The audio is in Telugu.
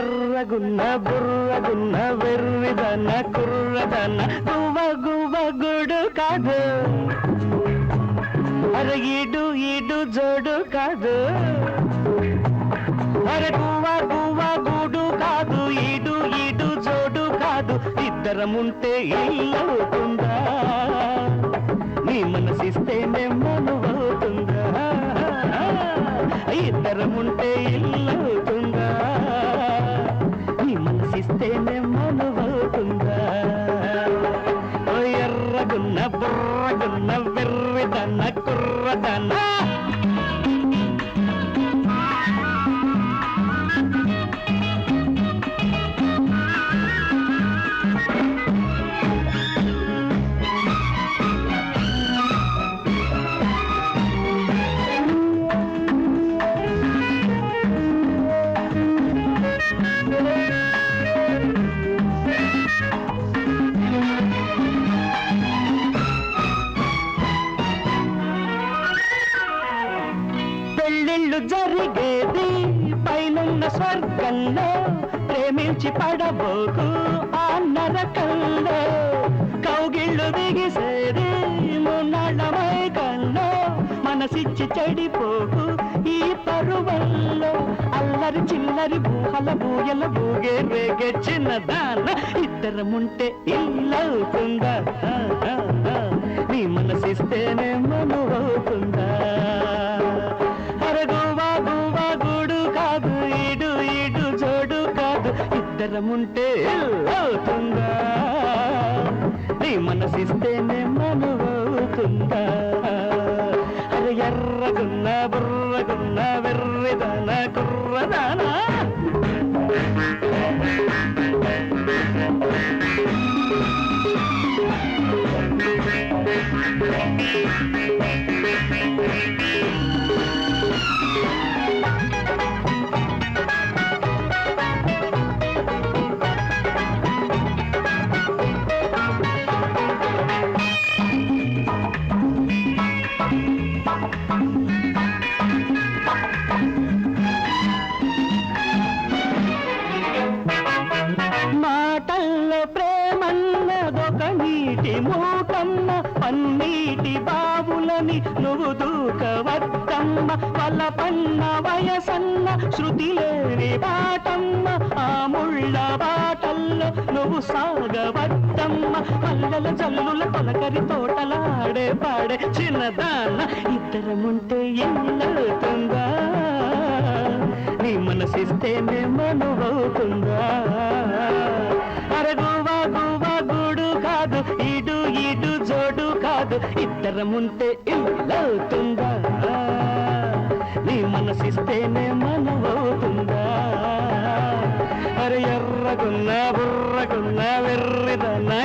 ఎర్రగున్న బుర్రగున్న వెర్రిదన కుర్రదన గువ్వ గువ్వ గుడు కాదు. ఈడు ఈడు జోడు కాదు. అరే గువ్వ గువ్వ గుడు కాదు ఈడు ఈడు జోడు కాదు. ఇద్దరముంటే ఇల్లవుతుందా నీ మనసిస్తేనే మనువవుతుందా ఇద్దరముంటే ఇల్లవుతుందా జరిగేది? పైనున్న స్వర్గంలో ప్రేమించి పడబోకు ఆ నరకంలో. కౌగిళ్ళు బిగిసేది మున్నాళ్ళమై కల్లో మనసిచ్చి చెడిపోకు ఈ పరువల్లో. అల్లరి చిల్లరి బూహల బూయల బూగే రేగే చిన్నదాన. ఇద్దరముంటే ఇల్లవుతుందా? నీ మనసిస్తేనే మనువవుతుందా ఇద్దరముంటే అవుతుందా నీ మనసిస్తేనే మనువవుతుందా అరే ఎర్రగున్న బుర్రగున్న వెర్రిదానా కుర్రదానా Thank you. ప్రేమన్నదొక నీటి మూటమ్మ పన్నీటి బావులని నువ్వు దూకవద్దమ్మ. పన్న వయసన్న శృతిలేని బాటమ్మ ఆ ముళ్ళ బాటల్లో నువ్వు సాగవద్దమ్మ. పల్లెల జల్లుల తొలకరి తోటలాడే పాడే చిన్నదాన ఇద్దరముంటే ఎల్లవుతుందా నీ మనసిస్తేనే మనవవుతుందా ఇద్దరముంటే ఇల్లవుతుందా నీ మనసిస్తేనే మనవవుతుందా? అరే ఎర్రగున్నా బుర్రగున్నా వెర్రిదనా